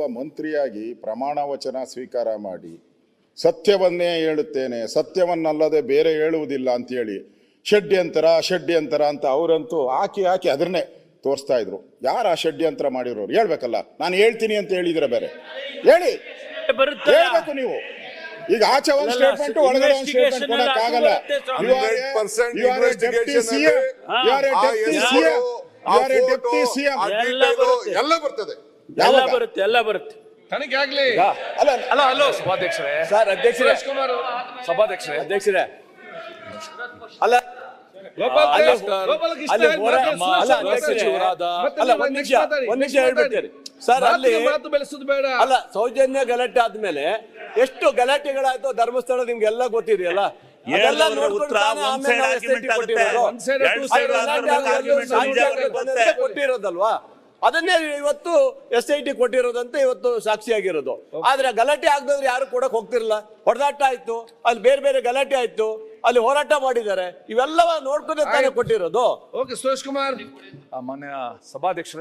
ಒಬ್ಬ ಮಂತ್ರಿಯಾಗಿ ಪ್ರಮಾಣ ವಚನ ಸ್ವೀಕಾರ ಮಾಡಿ ಸತ್ಯವನ್ನೇ ಹೇಳುತ್ತೇನೆ ಸತ್ಯವನ್ನಲ್ಲದೆ ಬೇರೆ ಹೇಳುವುದಿಲ್ಲ ಅಂತೇಳಿ ಷಡ್ಯಂತರ ಷಡ್ಯಂತರ ಅಂತ ಅವರಂತೂ ಹಾಕಿ ಹಾಕಿ ಅದನ್ನೇ ತೋರಿಸ್ತಾ ಇದ್ರು ಯಾರು ಆ ಷಡ್ಯಂತರ ಮಾಡಿರೋರು ಹೇಳ್ಬೇಕಲ್ಲ ನಾನು ಹೇಳ್ತೀನಿ ಅಂತ ಹೇಳಿದ್ರೆ ಬೇರೆ ಹೇಳಿ ಬರುತ್ತೆ ಹೇಳ್ಬೇಕು ನೀವು ಈಗ ಆಚೆ ಒಂದು ಸ್ಟೇಟ್ಮೆಂಟ್ ಒಳಗಡೆ ಒಂದು ಸ್ಟೇಟ್ಮೆಂಟ್ investigation ಕೊಡಕ್ ಎಲ್ಲ ಆಗಲ್ಲ ಅದು ಬರುತ್ತೆ ಸ್ವಾಮಿ. You are a- 100% you are a deputy investigation CM. ಅಲ್ಲಿ You are a ಆ deputy ಹೆಸರು, CM. ಆ You are a photo, deputy CM. ಆ ಎಲ್ಲ ಬರುತ್ತೆ. ಎಲ್ಲ ಬರ್ತದೆ ಎಲ್ಲ ಬರುತ್ತೆ ಎಲ್ಲ ಬರುತ್ತೆ. ತನಿಖೆ ಆಗ್ಲಿ ಅಲ್ಲ ಅಲ್ಲ ಹಲೋ ಸಭಾಧ್ಯಕ್ಷರೇ. ಸರ್ ಅಧ್ಯಕ್ಷರೇ. ಕುಮಾರ್ ಸಭಾಧ್ಯಕ್ಷರೇ. ಅಧ್ಯಕ್ಷರೇ. ಅಲ್ಲ ಗೋಪಾಲ್ ಅಲ್ಲಿ ಅಲ್ಲಿ ಅಲ್ಲ. ಅಲ್ಲ ಅಲ್ಲಿ ಅಲ್ಲ ಸೌಜನ್ಯ ಗಲಾಟೆ ಆದ್ಮೇಲೆ ಎಷ್ಟು ಗಲಾಟೆಗಳಾಯ್ತು ಧರ್ಮಸ್ಥಳ ನಿಮ್ಗೆಲ್ಲ ಗೊತ್ತಿದೆಯಲ್ಲ ಕೊಟ್ಟಿರೋದಲ್ವಾ? ಅದನ್ನೇ ಇವತ್ತು ಎಸ್ ಐ ಟಿ ಕೊಟ್ಟಿರೋದಂತ ಇವತ್ತು ಸಾಕ್ಷಿಯಾಗಿರೋದು ಆದ್ರೆ ಗಲಾಟೆ ಆಗದವ್ರು ಯಾರು ಕೊಡಕ್ ಹೋಗ್ತಿರಲ್ಲ ಹೊಡೆದಾಟ ಆಯ್ತು. ಅಲ್ಲಿ ಬೇರೆ ಬೇರೆ ಗಲಾಟೆ ಆಯ್ತು. ಅಲ್ಲಿ ಹೋರಾಟ ಮಾಡಿದ್ದಾರೆ. ಇವೆಲ್ಲವ ನೋಡ್ಕೊಂಡೆ ತಾನೇ ಕೊಟ್ಟಿರೋದು. ಓಕೆ ಸುರೇಶ್ ಕುಮಾರ್. ಮಾನ್ಯ ಸಭಾಧ್ಯಕ್ಷರೇ